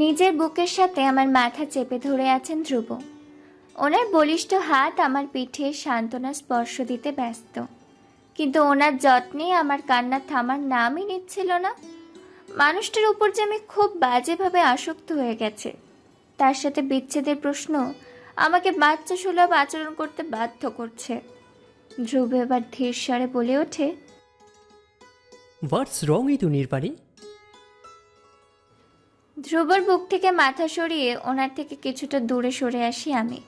নিজের বুকের সাথে আমার মাথা চেপে ধরে আছেন ধ্রুব। ওনার বলিষ্ঠ হাত আমার পিঠে সান্ত্বনা স্পর্শ দিতে ব্যস্ত। কিন্তু ওনার যত্নে আমার কান্না থামার নামই নিচ্ছিল না। মানুষটার উপর যে আমি খুব বাজেভাবে আসক্ত হয়ে গেছে, তার সাথে বিচ্ছেদের প্রশ্ন আমাকে বাচ্চা সুলভ আচরণ করতে বাধ্য করছে। ধ্রুব এবার ধীর স্বরে বলে ওঠে হোয়াটস রং এই নির্বাণী ধ্রুবর বুক থেকে মাথা সরিয়ে ওনার থেকে কিছুটা দূরে সরে আসি আমি।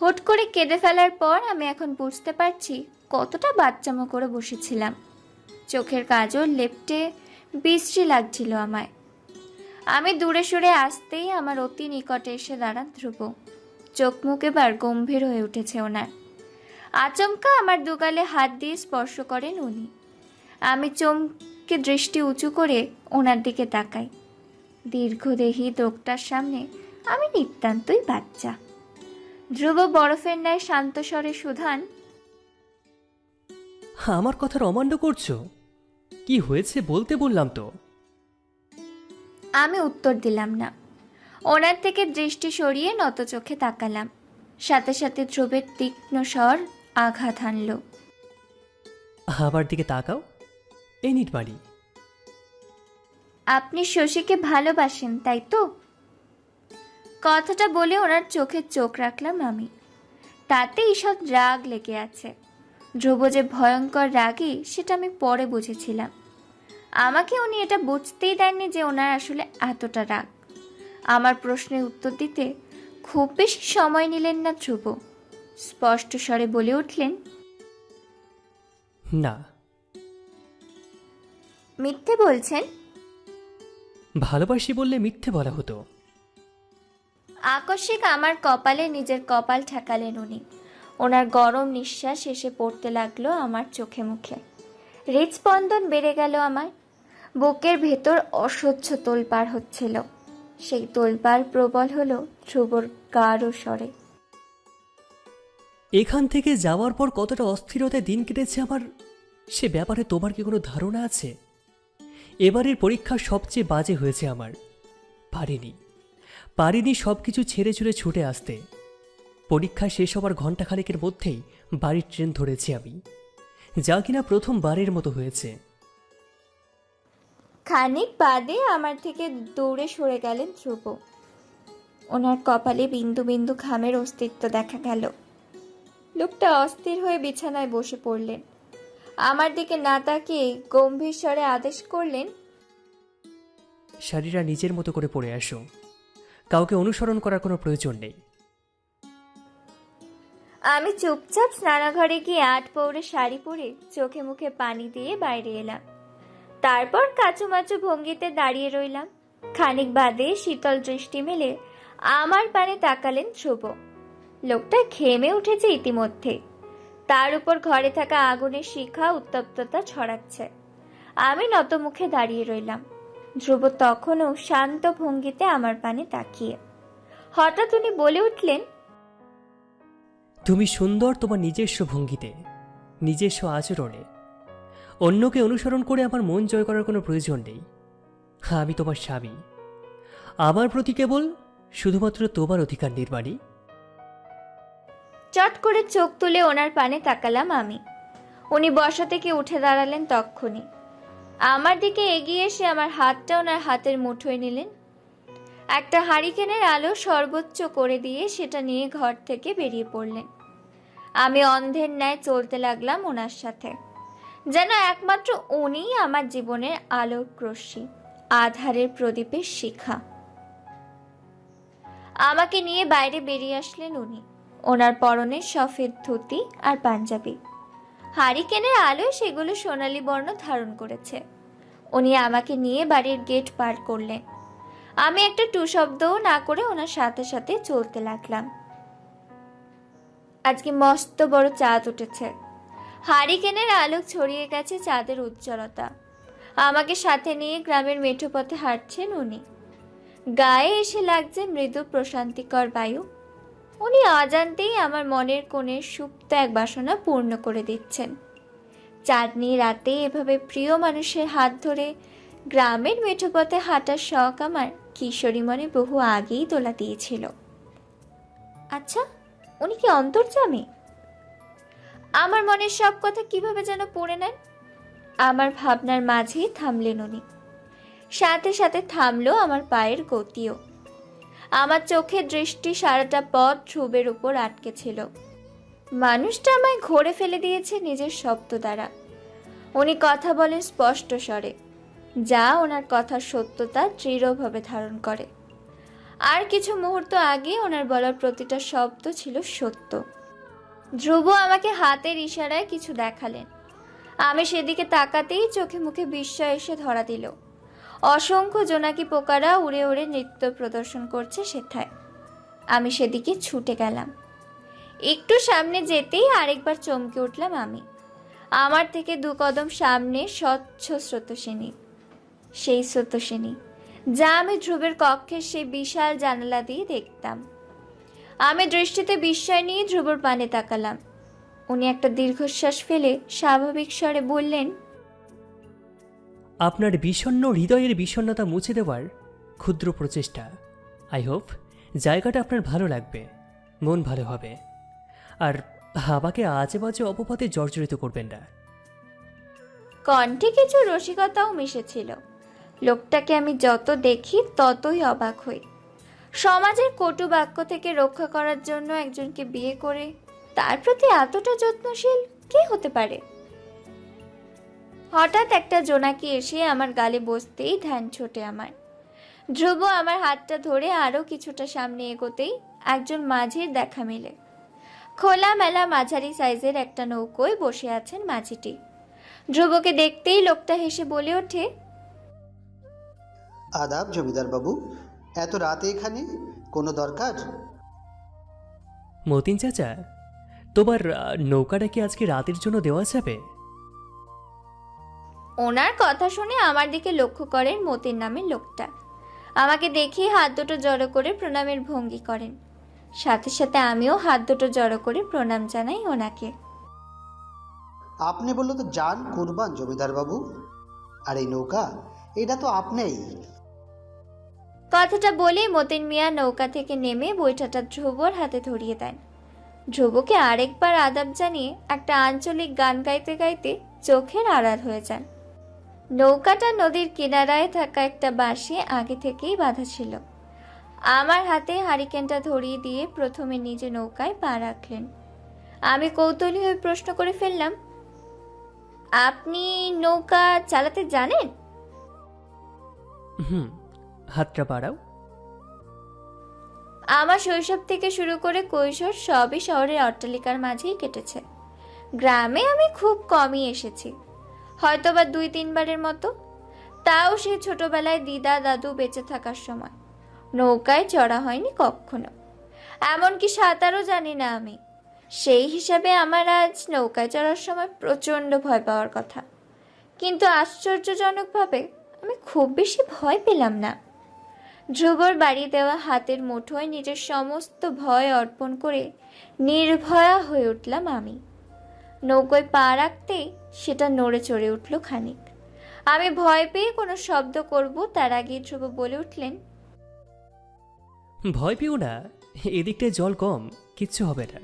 হুট করে কেঁদে ফেলার পর আমি এখন বুঝতে পারছি কতটা বাচ্চামো করে বসেছিলাম। চোখের কাজল লেপটে বিশ্রী লাগছিল আমায়। আমি দূরে সরে আসতেই আমার অতি নিকটে এসে দাঁড়ান ধ্রুব। চোখ মুখ এবার গম্ভীর হয়ে উঠেছে ওনার। আচমকা আমার দুগালে হাত দিয়ে স্পর্শ করেন উনি। আমি চমকে দৃষ্টি উঁচু করে ওনার দিকে তাকাই। দীর্ঘদেহী লোকটার সামনে আমি নিতান্তই বাচ্চা। ধ্রুব বরফের ন্যায় শান্ত স্বরে সুধান আমার কথার অমান্য করছ? কি হয়েছে বলতে বললাম তো। আমি উত্তর দিলাম না। ওনার থেকে দৃষ্টি সরিয়ে নত চোখে তাকালাম। সাথে সাথে ধ্রুবের তীক্ষ্ণ স্বর আঘাত হানল। আবার দিকে তাকাও। এই নির্বাণী আপনি শশীকে ভালোবাসেন তাই তো? কথাটা বলে ওনার চোখে চোখ রাখলাম আমি। তাতে ঈষৎ রাগ লেগে আছে। ধ্রুব যে ভয়ঙ্কর রাগী সেটা আমি পরে বুঝেছিলাম। আমাকে উনি এটা বুঝতেই দেননি যে ওনার আসলে এতটা রাগ। আমার প্রশ্নের উত্তর দিতে খুব বেশি সময় নিলেন না ধ্রুব। স্পষ্ট স্বরে বলে উঠলেন না। মিথ্যে বলছেন? ভালোবাসি বললে মিথ্যে বলা হতো। আকস্মিক আমার কপালে নিজের কপাল ঠেকালেন উনি। ওনার গরম নিঃশ্বাস এসে পড়তে লাগল আমার চোখে মুখে। হৃদস্পন্দন বেড়ে গেল আমার। বুকের ভেতর অসহ্য তোলপাড় হচ্ছিল। সেই তোলপাড় প্রবল হলো ধ্রুবর গাঢ় স্বরে। এখান থেকে যাওয়ার পর কতটা অস্থিরতায় দিন কেটেছে আমার সে ব্যাপারে তোমার কি কোনো ধারণা আছে? এবারের পরীক্ষা সবচেয়ে বাজে হয়েছে আমার। পারিনি। পারিনি সব কিছু ছেড়ে ছুড়ে ছুটে আসতে। পরীক্ষা শেষ হবার ঘণ্টাখানেকের মধ্যেই বাড়ির ট্রেন ধরেছি আমি। যা কিনা প্রথমবারের মতো হয়েছে। খানিক বাদে আমার থেকে দৌড়ে সরে গেলেন ধ্রুব। ওনার কপালে বিন্দু বিন্দু ঘামের অস্তিত্ব দেখা গেল। লোকটা অস্থির হয়ে বিছানায় বসে পড়লেন। আমার দিকে না তাকিয়ে গম্ভীর স্বরে আদেশ করলেন শাড়িরা নিজের মতো করে পড়ে আসো। কাউকে অনুসরণ করার কোনো প্রয়োজন নেই। আমি চুপচাপ স্নানাঘরে গিয়ে আট পৌরে শাড়ি পরে চোখে মুখে পানি দিয়ে বাইরে এলাম। তারপর কাচুমাচু ভঙ্গিতে দাঁড়িয়ে রইলাম। খানিক বাদে শীতল দৃষ্টি মেলে আমার পানে তাকালেন ধ্রুব। লোকটা ঘেমে উঠেছে ইতিমধ্যে। তার উপর ঘরে থাকা আগুনের শিখা উত্তপ্ততা ছড়াচ্ছে। আমি নত মুখে দাঁড়িয়ে রইলাম। ধ্রুব তখনও শান্ত ভঙ্গিতে আমার পানে তাকিয়ে। হঠাৎ উনি বলে উঠলেন, তুমি সুন্দর তোমার নিজস্ব ভঙ্গিতে, নিজস্ব আচরণে। অন্যকে অনুসরণ করে আমার মন জয় করার কোনো প্রয়োজন নেই। হ্যাঁ আমি তোমার স্বামী। আমার প্রতি কেবল শুধুমাত্র তোমার অধিকার নির্মাণী চট করে চোখ তুলে ওনার পানে তাকালাম আমি। উনি বসা থেকে উঠে দাঁড়ালেন তক্ষুনি। আমার দিকে এগিয়ে এসে আমার হাতটা ওনার হাতের মুঠোয় নিলেন। একটা হারিকেনের আলো সর্বোচ্চ করে দিয়ে সেটা নিয়ে ঘর থেকে বেরিয়ে পড়লেন। আমি অন্ধের ন্যায় চলতে লাগলাম ওনার সাথে। যেন একমাত্র উনিই আমার জীবনের আলোর রশ্মি আধারের প্রদীপের শিখা। আমাকে নিয়ে বাইরে বেরিয়ে আসলেন উনি। ওনার পরনে সফেদ ধুতি আর পাঞ্জাবি। হারিকেনের আলোয় সেগুলো সোনালী বর্ণ ধারণ করেছে। উনি আমাকে নিয়ে বাড়ির গেট পার করলেন। আমি একটা টু শব্দও না করে ওনার সাথে সাথে চলতে লাগলাম। আজকে মস্ত বড় চাঁদ উঠেছে। হারিকেনের আলোক ছড়িয়ে গেছে চাঁদের উজ্জ্বলতা। আমাকে সাথে নিয়ে গ্রামের মেঠো পথে হাঁটছেন উনি। গায়ে এসে লাগছে মৃদু প্রশান্তিকর বায়ু। উনি অজান্তেই আমার মনের কোণের সুপ্ত এক বাসনা পূর্ণ করে দিচ্ছেন। চাঁদনি রাতে এভাবে প্রিয় মানুষের হাত ধরে গ্রামের মেঠোপথে হাঁটার শখ আমার কিশোরী মনে বহু আগেই তোলা দিয়েছিল। আচ্ছা উনি কি অন্তর্জামী আমার মনের সব কথা কীভাবে যেন পড়ে নেন? আমার ভাবনার মাঝেই থামলেন উনি। সাথে সাথে থামলো আমার পায়ের গতিও। আমার চোখের দৃষ্টি সারাটা পথ ধ্রুবের উপর আটকে ছিল। মানুষটা আমায় ঘোরে ফেলে দিয়েছে নিজের শব্দ দ্বারা। উনি কথা বলেন স্পষ্ট স্বরে, যা ওনার কথার সত্যতা দৃঢ়ভাবে ধারণ করে। আর কিছু মুহূর্ত আগে ওনার বলার প্রতিটা শব্দ ছিল সত্য। ধ্রুব আমাকে হাতের ইশারায় কিছু দেখালেন। আমি সেদিকে তাকাতেই চোখে মুখে বিস্ময় এসে ধরা দিল। অসংখ্য জোনাকি পোকারা উড়ে উড়ে নৃত্য প্রদর্শন করছে সেথায়। আমি সেদিকে ছুটে গেলাম। একটু সামনে যেতেই আরেকবার চমকে উঠলাম আমি। আমার থেকে দু কদম সামনে স্বচ্ছ স্রোতসেনী। সেই স্রোতসেনী, যা আমি ধ্রুবের কক্ষের সেই বিশাল জানালা দিয়ে দেখতাম। আমি দৃষ্টিতে বিস্ময় নিয়ে ধ্রুবর পানে তাকালাম। উনি একটা দীর্ঘশ্বাস ফেলে স্বাভাবিক স্বরে বললেন আপনার বিষণ্ণ হৃদয়ের বিষণ্ণতা মুছে দেওয়ার ক্ষুদ্র প্রচেষ্টা। আই হোপ জায়গাটা আপনার ভালো লাগবে, মন ভালো হবে। আর হাবাকে আজে বাজে অপপথে জর্জরিত করবেন না। কণ্ঠে কিছু রসিকতাও মিশেছিল। লোকটাকে আমি যত দেখি ততই অবাক হই। সমাজের কটু বাক্য থেকে রক্ষা করার জন্য একজনকে বিয়ে করে তার প্রতি এতটা যত্নশীল কে হতে পারে? হঠাৎ একটা জোনাকি এসে আমার গালে বসতেই ধ্যান ছোটে আমার। ধ্রুব আমার হাতটা ধরে আরও কিছুটা সামনে এগোতেই একজন মাঝির দেখা মেলে। খোলা মেলা মাঝারি সাইজের একটা নৌকোয় বসে আছেন মাঝিটি। ধ্রুবকে দেখতেই লোকটা হেসে বলে ওঠে আদাব জমিদার বাবু এত রাতে এখানে? কোনো দরকার? মতিন চাচা তোমার আহ, নৌকাটা কি আজকে রাতের জন্য দেওয়া যাবে? ওনার কথা শুনে আমার দিকে লক্ষ্য করেন মতির নামের লোকটা। আমাকে দেখে হাত দুটো জড়ো করে প্রণামের ভঙ্গি করেন। সাথে সাথে আমিও হাত দুটো জড়ো করে প্রণাম জানাই ওনাকে। আপনি বলল তো যান কুরবান জমিদার বাবু। আর এই নৌকা এটা তো আপনিই। কথাটা বলে মতিন মিয়া নৌকা থেকে নেমে বইটাটা ধ্রুবর হাতে ধরিয়ে দেন। ধ্রুবকে আরেকবার আদাব জানিয়ে একটা আঞ্চলিক গান গাইতে গাইতে চোখের আড়াল হয়ে যান। নৌকাটা নদীর কিনারায় থাকা একটা বাঁশে আগে থেকেই বাঁধা ছিল। আমার হাতে হারিকেনটা ধরিয়ে দিয়ে প্রথমে নিজে নৌকায় পা রাখলেন। আমি কৌতূহলী হয়ে প্রশ্ন করে ফেললাম আপনি নৌকা চালাতে জানেন? হুম হাতটা বাড়াও। আমার শৈশব থেকে শুরু করে কৈশোর সবই শহরের অট্টালিকার মাঝেই কেটেছে। গ্রামে আমি খুব কমই এসেছি। হয়তোবা দুই তিনবারের মতো। তাও সেই ছোটবেলায় দিদা দাদু বেঁচে থাকার সময়। নৌকায় চড়া হয়নি কখনো। এমনকি সাঁতারও জানি না আমি। সেই হিসাবে আমার আজ নৌকায় চড়ার সময় প্রচণ্ড ভয় পাওয়ার কথা। কিন্তু আশ্চর্যজনকভাবে আমি খুব বেশি ভয় পেলাম না। ধ্রুবর বাড়ি দেওয়া হাতের মুঠোয় নিজের সমস্ত ভয় অর্পণ করে নির্ভয়া হয়ে উঠলাম আমি। নৌকোয় পা রাখতেই সেটা নড়ে চড়ে উঠল খানিক। আমি ভয় পেয়ে কোনো শব্দ করব তার আগে ধ্রুব বলে উঠলেন ভয় পেও না এদিকটায় জল কম কিচ্ছু হবে না।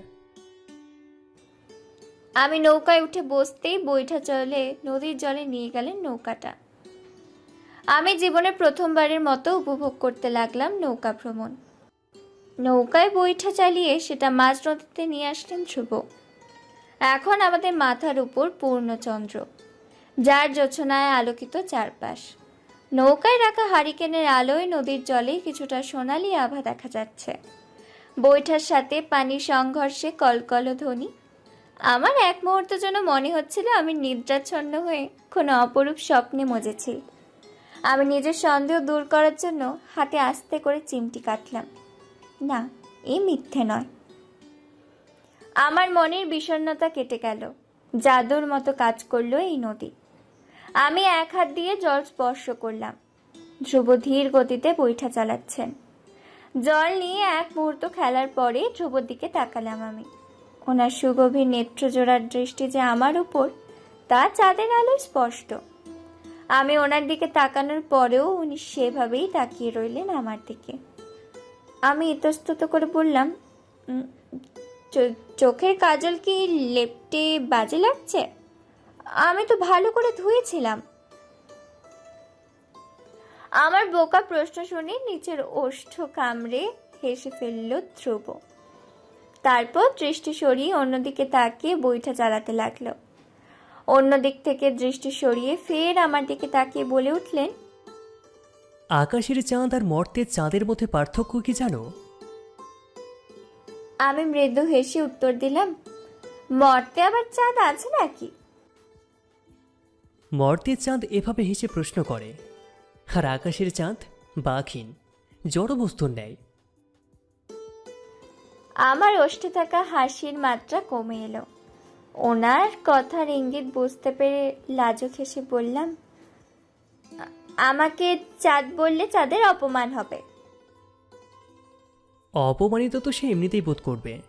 আমি নৌকায় উঠে বসতেই বৈঠা চলে নদীর জলে নিয়ে গেলেন নৌকাটা। আমি জীবনে প্রথমবারের মতো উপভোগ করতে লাগলাম নৌকা ভ্রমণ। নৌকায় বৈঠা চালিয়ে সেটা মাঝ নদীতে নিয়ে আসলেন ধ্রুব। এখন আমাদের মাথার উপর পূর্ণচন্দ্র, যার যোছনায় আলোকিত চারপাশ। নৌকায় রাখা হারিকেনের আলোয় নদীর জলে কিছুটা সোনালি আভা দেখা যাচ্ছে। বৈঠার সাথে পানির সংঘর্ষে কলকল ধ্বনি। আমার এক মুহূর্তের জন্য মনে হচ্ছিল আমি নিদ্রাচ্ছন্ন হয়ে কোনো অপরূপ স্বপ্নে মজেছি। আমি নিজের সন্দেহ দূর করার জন্য হাতে আস্তে করে চিমটি কাটলাম। না এই মিথ্যে নয়। আমার মনের বিষণ্ণতা কেটে গেল। জাদুর মতো কাজ করল এই নদী। আমি এক হাত দিয়ে জল স্পর্শ করলাম। ধ্রুব ধীর গতিতে বৈঠা চালাচ্ছেন। জল নিয়ে এক মুহূর্ত খেলার পরে ধ্রুবর দিকে তাকালাম আমি। ওনার সুগভীর নেত্রজোড়ার দৃষ্টি যে আমার উপর তা চাঁদের আলোয় স্পষ্ট। আমি ওনার দিকে তাকানোর পরেও উনি সেভাবেই তাকিয়ে রইলেন আমার দিকে। আমি ইতস্তত করে বললাম "উম, চো- চোখের কাজল কি লেপটে বাজে লাগছে? আমি তো ভালো করে ধুয়েছিলাম। আমার বোকা প্রশ্ন শুনে নিচের ওষ্ঠ কামড়ে হেসে ফেলল ধ্রুব। তারপর দৃষ্টি সরিয়ে অন্যদিকে তাকিয়ে বইটা চালাতে লাগল। অন্য দিক থেকে দৃষ্টি সরিয়ে ফের আমার দিকে তাকিয়ে বলে উঠলেন, আকাশের চাঁদ আর মর্তের চাঁদের মধ্যে পার্থক্য কি জানো? আমি মৃদু হেসে উত্তর দিলাম মর্তে আবার চাঁদ আছে নাকি? মর্তের চাঁদ এভাবে হেসে প্রশ্ন করে আর আকাশের চাঁদ? বাঘহীন জড়বস্তুর ন্যায়। আমার ওষ্ঠে থাকা হাসির মাত্রা কমে এলো। ওনার কথার ইঙ্গিত বুঝতে পেরে লাজুক হেসে বললাম আমাকে চাঁদ বললে চাঁদের অপমান হবে। অপমানিত তো সে এমনিতেই বোধ করবে।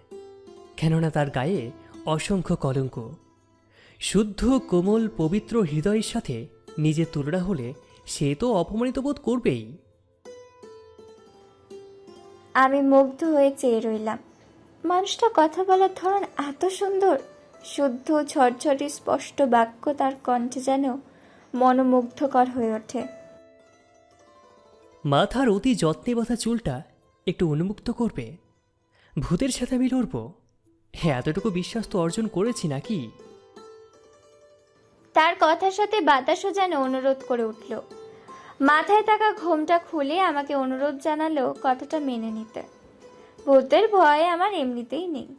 কেননা তার গায়ে অসংখ্য কলঙ্ক। শুদ্ধ কোমল পবিত্র হৃদয়ের সাথে নিজের তুলনা হলে সে তো অপমানিত বোধ করবেই। আমি মুগ্ধ হয়ে চেয়ে রইলাম। মানুষটা কথা বলার ধরন এত সুন্দর। শুদ্ধ ঝরঝরে স্পষ্ট বাক্য তার কণ্ঠে যেন মনোমুগ্ধকর হয়ে ওঠে। মাথার অতি যত্নে বাঁধা চুলটা একটু উন্মুক্ত করবে? ভূতের সাথে আমি লড়ব? হ্যাঁ এতটুকু বিশ্বাস তো অর্জন করেছি নাকি? তার কথার সাথে বাতাসও যেন অনুরোধ করে উঠল। মাথায় থাকা ঘোমটা খুলে আমাকে অনুরোধ জানালো কথাটা মেনে নিতে। ভূতের ভয় আমার এমনিতেই নেই,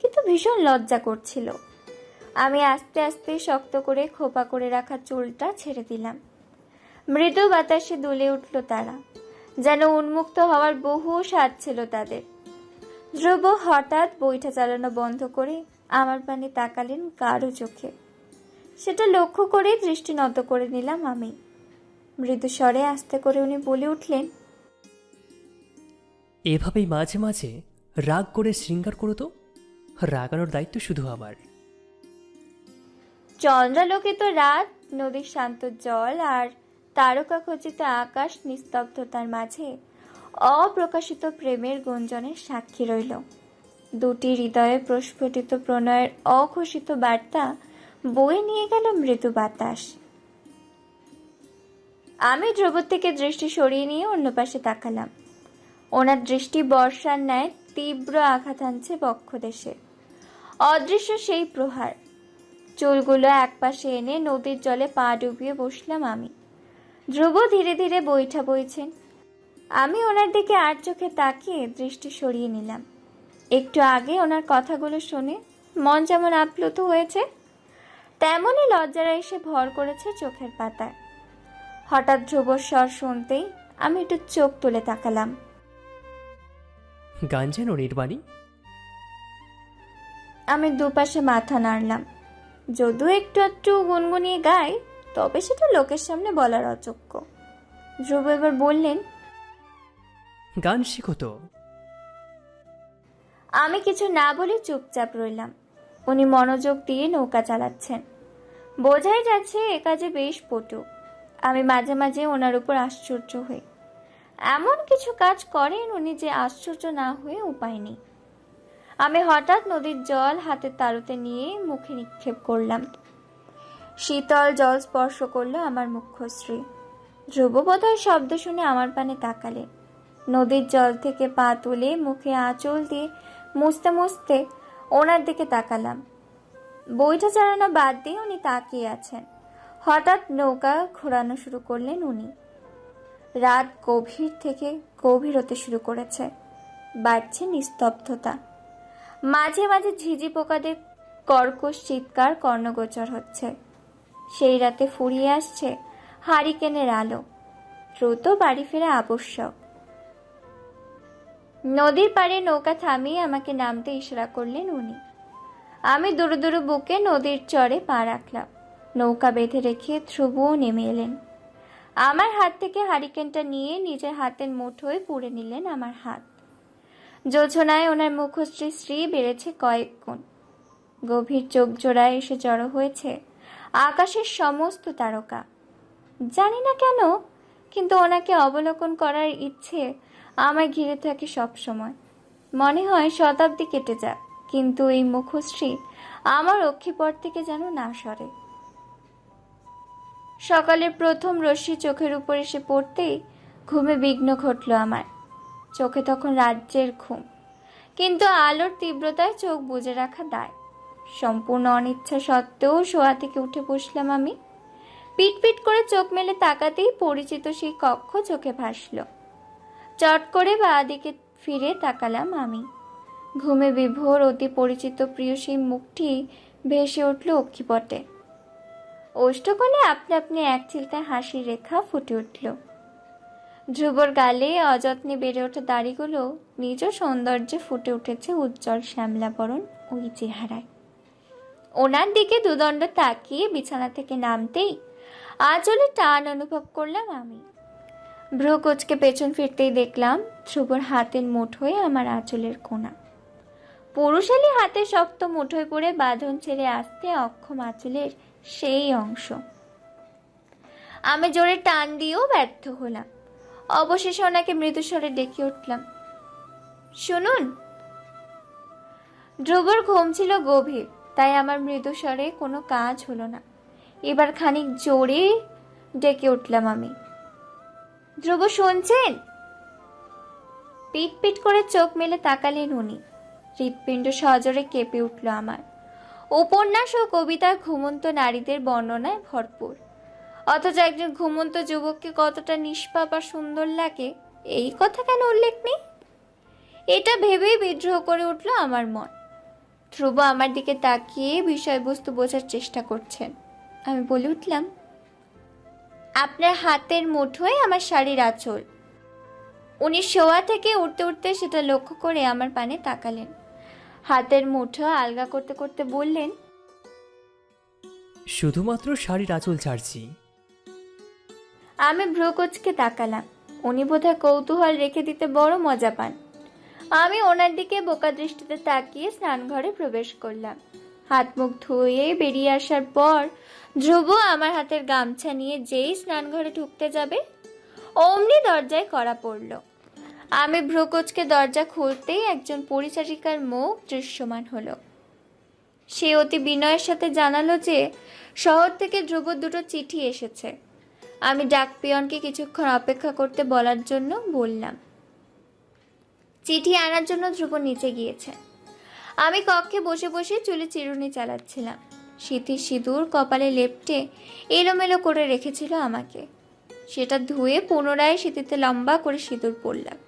কিন্তু ভীষণ লজ্জা করছিল। আমি আস্তে আস্তে শক্ত করে খোপা করে রাখা চুলটা ছেড়ে দিলাম। মৃদু বাতাসে দুলে উঠল তারা। যেন উন্মুক্ত হওয়ার বহু স্বাদ ছিল তাদের। ধ্রুব হঠাৎ বইটা চালানো বন্ধ করে আমার পানে তাকালেন কারও চোখে। সেটা লক্ষ্য করে দৃষ্টি নত করে নিলাম আমি। মৃদু স্বরে আস্তে করে উনি বলে উঠলেন এভাবেই মাঝে মাঝে রাগ করে শৃঙ্গার করো তো। রাগানোর দায়িত্ব শুধু আমার। চন্দ্রালোকে তো রাত নদীর শান্ত জল আর তারকা খচিত আকাশ নিস্তব্ধতার মাঝে অপ্রকাশিত প্রেমের গুঞ্জনের সাক্ষী রইল। দুটি হৃদয়ে প্রস্ফুটিত প্রণয়ের অঘোষিত বার্তা বয়ে নিয়ে গেল মৃদু বাতাস। আমি ধ্রুব থেকে দৃষ্টি সরিয়ে নিয়ে অন্য পাশে তাকালাম। ওনার দৃষ্টি বর্ষার ন্যায় তীব্র আঘাত আনছে বক্ষদেশে অদৃশ্য সেই প্রহার। চুলগুলো একপাশে এনে নদীর জলে পা ডুবিয়ে বসলাম আমি। ধ্রুব ধীরে ধীরে বৈঠা বইছেন। আমি ওনার দিকে আর চোখে তাকিয়ে দৃষ্টি সরিয়ে নিলাম। একটু আগে ওনার কথাগুলো শুনে মন যেমন আপ্লুত হয়েছে তেমনই লজ্জারা এসে ভর করেছে চোখের পাতায়। হঠাৎ ধ্রুবর স্বর শুনতেই আমি একটু চোখ তুলে তাকালাম। গান যেন নির্বাণী আমি দুপাশে মাথা নাড়লাম। যদিও একটু একটু গুনগুনিয়ে গাই তবে সেটা লোকের সামনে বলার অযোগ্য। ধ্রুব এবার বললেন গান শিখো তো। আমি কিছু না বলে চুপচাপ রইলাম। উনি মনোযোগ দিয়ে নৌকা চালাচ্ছেন। বোঝাই যাচ্ছে এ কাজে বেশ পটু। আমি মাঝে মাঝে ওনার উপর আশ্চর্য হই। এমন কিছু কাজ করেন উনি যে আশ্চর্য না হয়ে উপায় নেই। আমি হঠাৎ নদীর জল হাতের তালুতে নিয়ে মুখে নিক্ষেপ করলাম। শীতল জল স্পর্শ করল আমার মুখ্যশ্রী। ধ্রুব বোধহয় শব্দ শুনে আমার পানে তাকালে। নদীর জল থেকে পা তুলে মুখে আঁচল দিয়ে মুছতে মুছতে ওনার দিকে তাকালাম। বইটা চালানো বাদ দিয়ে উনি তাকিয়ে আছেন। হঠাৎ নৌকা ঘোরানো শুরু করলেন উনি। রাত গভীর থেকে গভীর হতে শুরু করেছে। বাড়ছে নিস্তব্ধতা। মাঝে মাঝে ঝিঝি পোকাদের কর্কশ চিৎকার কর্ণগোচর হচ্ছে। সেই রাতে ফুরিয়ে আসছে হারিকেনের আলো। দ্রুত বাড়ি ফেরা আবশ্যক। নদীর পাড়ে নৌকা থামিয়ে আমাকে নামতে ইশারা করলেন উনি। আমি দুরু দুরু বুকে নদীর চরে পা রাখলাম। নৌকা বেঁধে রেখে ধ্রুবও নেমে এলেন। আমার হাত থেকে হারিকেনটা নিয়ে নিজের হাতের মুঠোয় পুড়ে নিলেন আমার হাত। যোজনায় ওনার মুখশ্রী শ্রী বেড়েছে কয়েক গুণ। গভীর চোখ জোড়ায় এসে জড়ো হয়েছে আকাশের সমস্ত তারকা। জানি না কেন, কিন্তু ওনাকে অবলোকন করার ইচ্ছে আমায় ঘিরে থাকে সব সময়। মনে হয় শতাব্দী কেটে যাক, কিন্তু এই মুখশ্রী আমার অক্ষিপট থেকে যেন না সরে। সকালের প্রথম রশ্মি চোখের উপর এসে পড়তেই ঘুমে বিঘ্ন ঘটল আমার। চোখে তখন রাজ্যের ঘুম, কিন্তু আলোর তীব্রতায় চোখ বুজে রাখা দায়। সম্পূর্ণ অনিচ্ছা সত্ত্বেও শোয়া থেকে উঠে বসলাম আমি। পিট পিট করে চোখ মেলে তাকাতেই পরিচিত সেই কক্ষ চোখে ভাসল। চট করে বাঁ দিকে ফিরে তাকালাম আমি। ঘুমে বিভোর অতি পরিচিত প্রিয় সেই মুখটি ভেসে উঠল অক্ষিপটে। ওষ্ঠকোণে আপনি আপনি এক চিলকায় হাসির রেখা ফুটে উঠল। ধ্রুবর গালে অযত্নে বেড়ে ওঠা দাড়িগুলো নিজ সৌন্দর্যে ফুটে উঠেছে উজ্জ্বল শ্যামলাবরণ ওই চেহারায়। ওনার দিকে দুদণ্ড তাকিয়ে বিছানা থেকে নামতেই আঁচলে টান অনুভব করলাম আমি। ভ্রু কোচকে পেছন ফিরতেই দেখলাম ধ্রুবর হাতের মুঠোয় আমার আঁচলের কোনা। পুরুষালী হাতে শক্ত মুঠোয় পড়ে বাঁধন ছেড়ে আসতে অক্ষম আঁচলের সেই অংশ। আমি জোরে টান দিয়েও ব্যর্থ হলাম। অবশেষে ওনাকে মৃদুস্বরে ডেকে উঠলাম, শুনুন। ধ্রুবর ঘুম ছিল গভীর। তাই আমার মৃদুস্বরে কোনো কাজ হলো না। এবার খানিক জোরে ডেকে উঠলাম আমি। ধ্রুব শুনছেন? পিট পিট করে চোখ মেলে তাকালেন উনি। হৃৎপিণ্ড সজোরে কেঁপে উঠল আমার। উপন্যাস ও কবিতার ঘুমন্ত নারীদের বর্ণনায় ভরপুর। অথচ একজন ঘুমন্ত যুবককে কতটা নিষ্পাপ আর সুন্দর লাগে, এই কথা কেন উল্লেখ নেই? এটা ভেবেই বিদ্রোহ করে উঠল আমার মন। ধ্রুব আমার দিকে তাকিয়ে বিষয়বস্তু বোঝার চেষ্টা করছেন। আমি বলে উঠলাম আপনার হাতের মুঠোয় আমার শাড়ির আঁচল। উনি শোয়া থেকে উঠতে উঠতে সেটা লক্ষ্য করে আমার পানে তাকালেন। হাতের মুঠো আলগা করতে করতে বললেন শুধুমাত্র শাড়ির আঁচল ছাড়ছি। আমি ভ্রুকোচকে তাকালাম। উনি বোধহয় কৌতূহল রেখে দিতে বড় মজা পান। আমি ওনার দিকে বোকা দৃষ্টিতে তাকিয়ে স্নানঘরে প্রবেশ করলাম। হাত মুখ ধুয়ে বেরিয়ে আসার পর ধ্রুব আমার হাতের গামছা নিয়ে যেই স্নানঘরে ঢুকতে যাবে, অমনি দরজায় করা পড়ল। আমি ভ্রুকোচকে দরজা খুলতেই একজন পরিচারিকার মুখ দৃশ্যমান হলো। সে অতি বিনয়ের সাথে জানালো যে শহর থেকে ধ্রুব দুটো চিঠি এসেছে। আমি ডাক পিয়নকে কিছুক্ষণ অপেক্ষা করতে বলার জন্য বললাম চিঠি আনার জন্য ধ্রুব নিচে গিয়েছে। আমি কক্ষে বসে বসে চুলে চিরুনি চালাচ্ছিলাম। শীতের সিঁদুর কপালে লেপটে এলোমেলো করে রেখেছিল আমাকে। সেটা ধুয়ে পুনরায় শীতিতে লম্বা করে সিঁদুর পরলাম।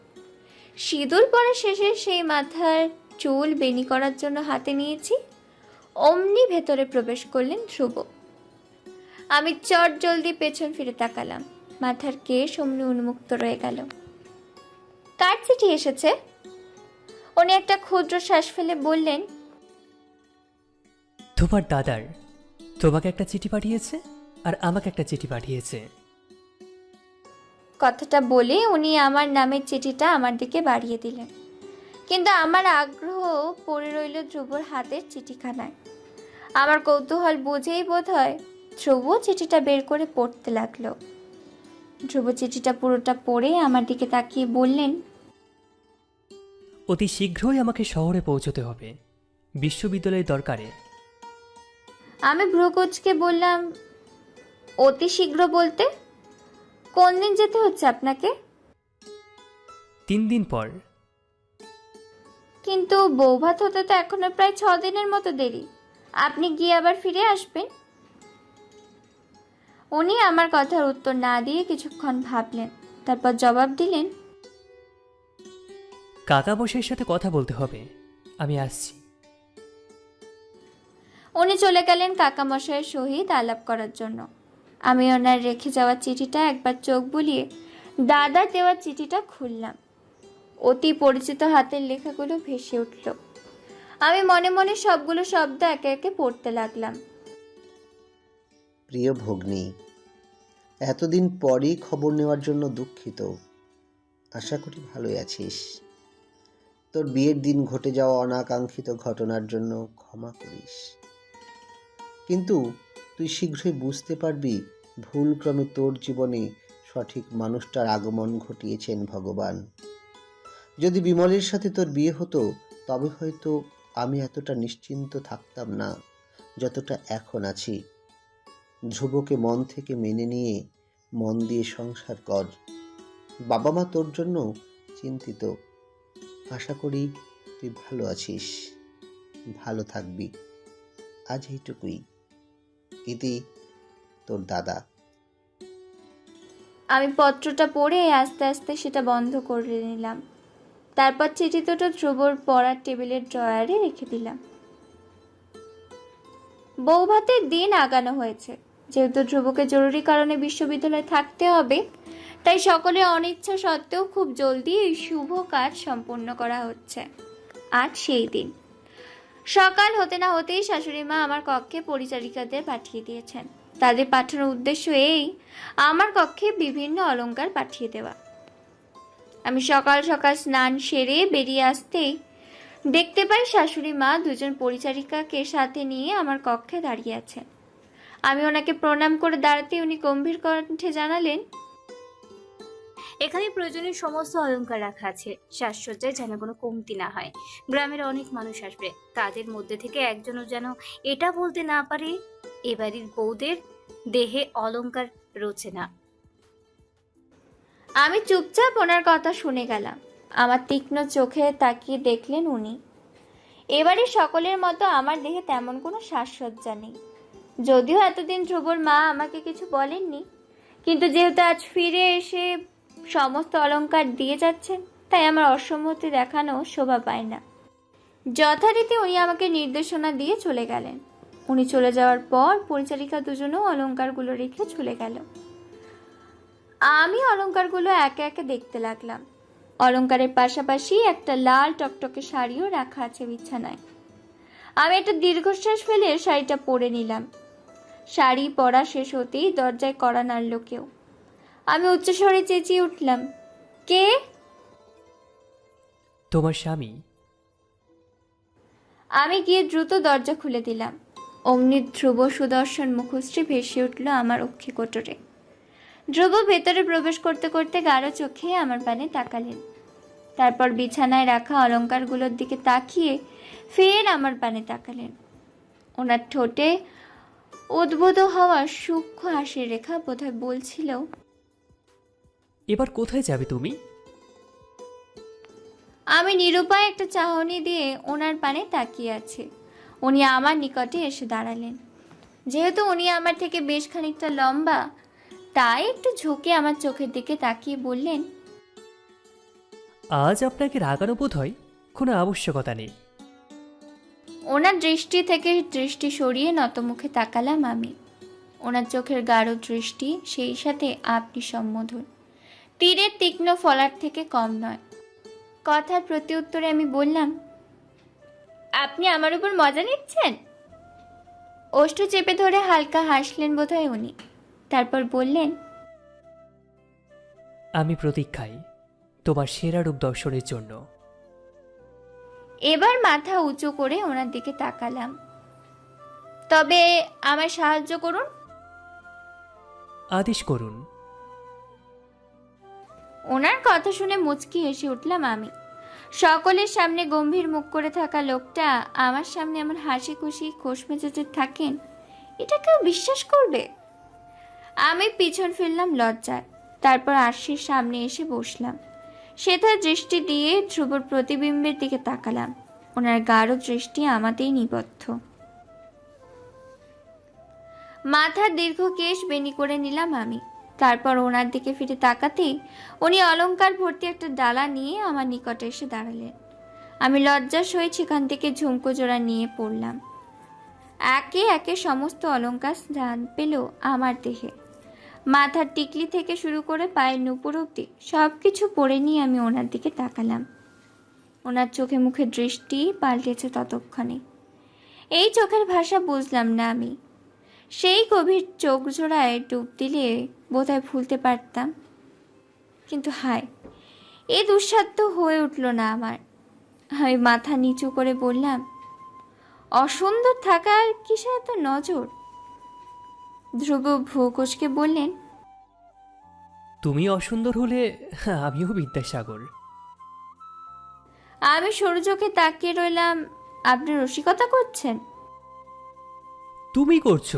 সিঁদুর পরে শেষে সেই মাথার চুল বেনি করার জন্য হাতে নিয়েছি। অমনি ভেতরে প্রবেশ করলেন ধ্রুব। আমি চট জলদি পেছন ফিরে তাকালাম। মাথার কেশ অমনি উন্মুক্ত রয়ে গেল। কার চিঠি এসেছে? উনি একটা ক্ষুদ্র শ্বাস ফেলে বললেন তোমার দাদার। তোমাকে একটা চিঠি পাঠিয়েছে আর আমাকে একটা চিঠি পাঠিয়েছে। কথাটা বলে উনি আমার নামের চিঠিটা আমার দিকে বাড়িয়ে দিলেন। কিন্তু আমার আগ্রহ পড়ে রইল ধ্রুবর হাতের চিঠিখানায়। আমার কৌতূহল বুঝেই বোধ হয় ধ্রুব চিঠিটা বের করে পড়তে লাগল। ধ্রুব চিঠিটা পুরোটা পড়ে আমার দিকে তাকিয়ে বললেন অতি শীঘ্রই আমাকে শহরে পৌঁছতে হবে। বিশ্ববিদ্যালয়ের দরকারে। আমি ভ্রুকোচকে বললাম অতি শীঘ্র বলতে? কোন দিন যেতে হচ্ছে আপনাকে? তিন দিন পর। কিন্তু বৌভাত হতে তো এখনও প্রায় ছ দিনের মতো দেরি। আপনি গিয়ে আবার ফিরে আসবেন? উনি আমার কথার উত্তর না দিয়ে কিছুক্ষণ ভাবলেন তারপর জবাব দিলেন কাকা বসের সাথে কথা বলতে হবে। আমি আসছি। উনি চলে গেলেন কাকামশাইয়ের সহিত আলাপ করার জন্য। আমি ওনার রেখে যাওয়া চিঠিটা একবার চোখ বুলিয়ে দাদার দেওয়া চিঠিটা খুললাম। অতি পরিচিত হাতের লেখাগুলো ভেসে উঠল। আমি মনে মনে সবগুলো শব্দ একে একে পড়তে লাগলাম। প্রিয় ভগ্নী এতদিন পরই খবর নেওয়ার জন্য দুঃখিত। আশা করি ভালোই আছিস। তোর বিয়ের দিন ঘটে যাওয়া অনাকাঙ্ক্ষিত ঘটনার জন্য ক্ষমা করিস। কিন্তু তুই শীঘ্রই বুঝতে পারবি, ভুলক্রমে তোর জীবনে সঠিক মানুষটার আগমন ঘটিয়েছেন ভগবান। যদি বিমলের সাথে তোর বিয়ে হতো, তবে হয়তো আমি এতটা নিশ্চিন্ত থাকতাম না, যতটা এখন আছি। ধ্রুবকে মন থেকে মেনে নিয়ে মন দিয়ে সংসার কর। বাবা মা তোর জন্য চিন্তিত। আশা করি তুই ভালো আছিস। ভালো থাকবি। আজ এইটুকুই। ইতি তোর দাদা। আমি পত্রটা পড়ে আস্তে আস্তে সেটা বন্ধ করে নিলাম। তারপর চিঠি দুটো ধ্রুবর পড়ার টেবিলের ড্রয়ারে রেখে দিলাম। বউ ভাতের দিন আগানো হয়েছে। যেহেতু ধ্রুবকে জরুরি কারণে বিশ্ববিদ্যালয়ে থাকতে হবে তাই সকলে অনিচ্ছা সত্ত্বেও খুব জলদি এই শুভ কাজ সম্পন্ন করা হচ্ছে। আজ সেই দিন। সকাল হতে না হতেই শাশুড়ি মা আমার কক্ষে পরিচারিকাদের পাঠিয়ে দিয়েছেন। তাদের পাঠানোর উদ্দেশ্য এই, আমার কক্ষে বিভিন্ন অলঙ্কার পাঠিয়ে দেওয়া। আমি সকাল সকাল স্নান সেরে বেরিয়ে আসতেই দেখতে পাই শাশুড়ি মা দুজন পরিচারিকাকে সাথে নিয়ে আমার কক্ষে দাঁড়িয়ে আছেন। আমি ওনাকে প্রণাম করে দাঁড়াতে উনি গম্ভীর কণ্ঠে জানালেন এখানে প্রয়োজনীয় সমস্ত অলংকার রাখা আছে। সাজসজ্জায় যেন কোনো কমতি না হয়। গ্রামের অনেক মানুষ আসবে। তাদের মধ্যে থেকে একজনও যেন এটা বলতে না পারে এ বাড়ির বউদের দেহে অলংকার রোচে না। আমি চুপচাপ ওনার কথা শুনে গেলাম। আমার তীক্ষ্ণ চোখে তাকিয়ে দেখলেন উনি। এবারে সকলের মতো আমার দেহে তেমন কোনো সাজসজ্জা নেই। যদিও এতদিন ধ্রুবর মা আমাকে কিছু বলেননি, কিন্তু যেহেতু আজ ফিরে এসে সমস্ত অলংকার দিয়ে যাচ্ছেন তাই আমার অসম্মতি দেখানো শোভা পায় না। যথারীতি উনি আমাকে নির্দেশনা দিয়ে চলে গেলেন। উনি চলে যাওয়ার পর পরিচারিকা দুজনেও অলংকারগুলো রেখে চলে গেল। আমি অলংকারগুলো একে একে দেখতে লাগলাম। অলংকারের পাশাপাশি একটা লাল টকটকে শাড়িও রাখা আছে বিছানায়। আমি একটা দীর্ঘশ্বাস ফেলে শাড়িটা পরে নিলাম। শাড়ি পরা শেষ হতেই দরজায় কড়া নাড়ল কেউ। আমি উচ্চস্বরে চেঁচিয়ে উঠলাম। কে? তোমার স্বামী। আমি গিয়ে দ্রুত দরজা খুলে দিলাম। অমনি ধ্রুব সুদর্শন মুখশ্রী ভেসে উঠল আমার অক্ষি কোটরে। ধ্রুব ভেতরে প্রবেশ করতে করতে গাঢ় চোখে আমার পানে তাকালেন। তারপর বিছানায় রাখা অলংকারগুলোর দিকে তাকিয়ে ফের আমার পানে তাকালেন। ওনার ঠোঁটে উদ্ভূত হওয়া সূক্ষ্ম হাসির রেখা বোধহয় বলছিল এবার কোথায় যাবে তুমি? আমি নিরুপায় একটা চাহনি দিয়ে ওনার পানে তাকিয়ে আছি। উনি আমার নিকটে এসে দাঁড়ালেন। যেহেতু উনি আমার থেকে বেশ খানিকটা লম্বা তাই একটু ঝুঁকে আমার চোখের দিকে তাকিয়ে বললেন আজ আপনাকে রাগানো বোধ হয়? কোনো আবশ্যকতা নেই। ওনার দৃষ্টি থেকে দৃষ্টি সরিয়ে নতমুখে তাকালাম আমি। ওনার চোখের গাঢ় দৃষ্টি সেই সাথে আপনি সম্বোধন তীরের তীক্ষ্ণ ফলার থেকে কম নয়। কথার প্রতি উত্তরে আমি বললাম আপনি আমার উপর মজা নিচ্ছেন? ওষ্ঠ চেপে ধরে হালকা হাসলেন বোধহয় উনি। তারপর বললেন আমি প্রতীক্ষায় তোমার সেরা রূপ দর্শনের জন্য। এবার মাথা উঁচু করে ওনার দিকে তাকালাম। তবে আমায় সাহায্য করুন। আদেশ করুন ওনার কথা শুনে মুচকি হেসে উঠলাম আমি। সকলের সামনে গম্ভীর মুখ করে থাকা লোকটা আমার সামনে এমন হাসি খুশি, খোশ মেজাজে থাকেন, এটা কেউ বিশ্বাস করবে? আমি পিছন ফিরলাম লজ্জায়, তারপর আরশির সামনে এসে বসলাম। সেথার দৃষ্টি দিয়ে ধ্রুবর প্রতিবিম্বের দিকে তাকালাম। ওনার গাঢ় দৃষ্টি আমাতেই নিবদ্ধ। মাথার দীর্ঘ কেশ বেনি করে নিলাম আমি। তারপর ওনার দিকে ফিরে তাকাতেই উনি অলংকার ভর্তি একটা ডালা নিয়ে আমার নিকটে এসে দাঁড়ালেন। আমি লজ্জার সহিত সেখান থেকে ঝুমকো জোড়া নিয়ে পড়লাম। একে একে সমস্ত অলংকার স্থান পেল আমার দেহে। মাথার টিকলি থেকে শুরু করে পায়ের নুপুর অব্দি সব কিছু পরে নিয়ে আমি ওনার দিকে তাকালাম। ওনার চোখে মুখে দৃষ্টি পাল্টেছে ততক্ষণে। এই চোখের ভাষা বুঝলাম না আমি। সেই গভীর চোখ জোড়ায় ডুব দিলে বোধহয় ভুলতে পারতাম। কিন্তু হায় এ দুঃসাধ্য হয়ে উঠল না আমার। আমি মাথা নিচু করে বললাম অসুন্দর থাকার কিসে এত নজর? ধ্রুব ভূকোষকে বললেন তুমি অসুন্দর হলে আমিও বিদ্যাসাগর। আমি সরু তাকিয়ে রইলাম। আপনি রসিকতা করছেন? তুমি করছ।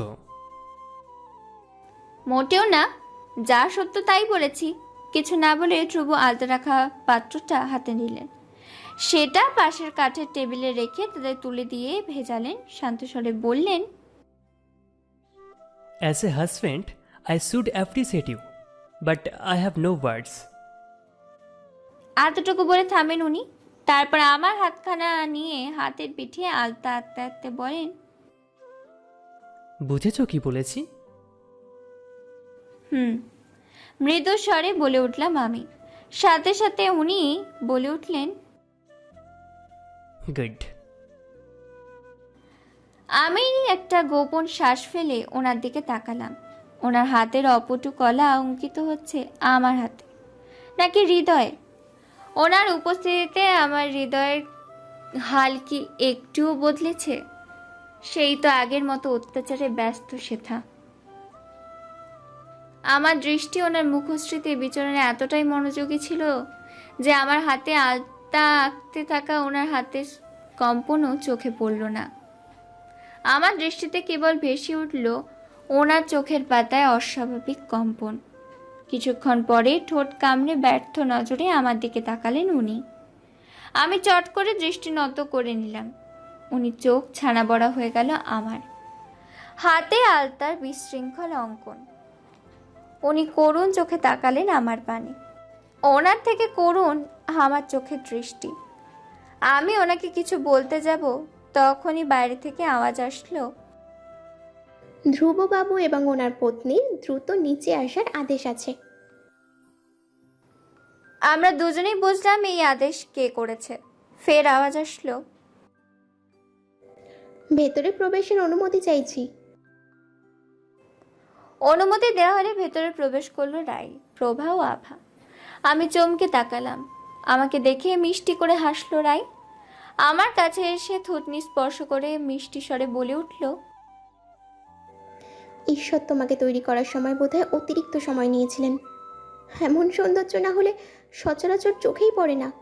মোটেও না। যা সত্য তাই বলেছি। কিছু না বলে ধ্রুব আলতা রাখা পাত্রটা হাতে নিলেন। সেটা পাশের কাঠের টেবিলে রেখে তাদের তুলে দিয়ে ভেজালেন। শান্তস্বরে বললেন as a husband I should appreciate you but I have no words এতটুকু বলে থামেন উনি। তারপর আমার হাতখানা নিয়ে হাতের পিঠে আলতা আঁকতে আঁকতে বলেন বুঝেছ কি বলেছি? হুম মৃদু স্বরে বলে উঠলাম আমি। সাথে সাথে উনি বলে উঠলেন গুড আমি একটা গোপন শ্বাস ফেলে ওনার দিকে তাকালাম। ওনার হাতের অপটু কলা অঙ্কিত হচ্ছে আমার হাতে নাকি হৃদয়ে ওনার উপস্থিতিতে আমার হৃদয়ের হাল কি একটুও বদলেছে? সেই তো আগের মতো অত্যাচারে ব্যস্ত সেথা আমার দৃষ্টি ওনার মুখশ্রীতে বিচরণে এতটাই মনোযোগী ছিল যে আমার হাতে আলতা আঁকতে থাকা ওনার হাতের কম্পনও চোখে পড়ল না। আমার দৃষ্টিতে কেবল ভেসে উঠল ওনার চোখের পাতায় অস্বাভাবিক কম্পন। কিছুক্ষণ পরে ঠোঁট কামড়ে ব্যর্থ নজরে আমার দিকে তাকালেন উনি। আমি চট করে দৃষ্টি নত করে নিলাম। উনি চোখ ছানা বড়া হয়ে গেল আমার। হাতে আলতার বিশৃঙ্খল অঙ্কন। উনি করুণ চোখে তাকালেন আমার পানে ওনার থেকে করুণ আমার চোখের দৃষ্টি। আমি ওনাকে কিছু বলতে যাব তখনই বাইরে থেকে আওয়াজ আসলো। ধ্রুববাবু এবং ওনার পত্নীর দ্রুত নিচে আসার আদেশ আছে। আমরা দুজনেই বুঝলাম এই আদেশ কে করেছে। ফের আওয়াজ আসলো। ভেতরে প্রবেশের অনুমতি চাইছি। অনুমতি দেওয়া হলে ভেতরে প্রবেশ করল রাই প্রভা ও আভা। আমি চমকে তাকালাম। আমাকে দেখে মিষ্টি করে হাসলো রাই। আমার কাছে এসে থুতনি স্পর্শ করে মিষ্টি স্বরে বলে উঠল ঈশ্বর তোমাকে তৈরি করার সময় বোধহয় অতিরিক্ত সময় নিয়েছিলেন। এমন সৌন্দর্য না হলে সচরাচর চোখেই পড়ে না।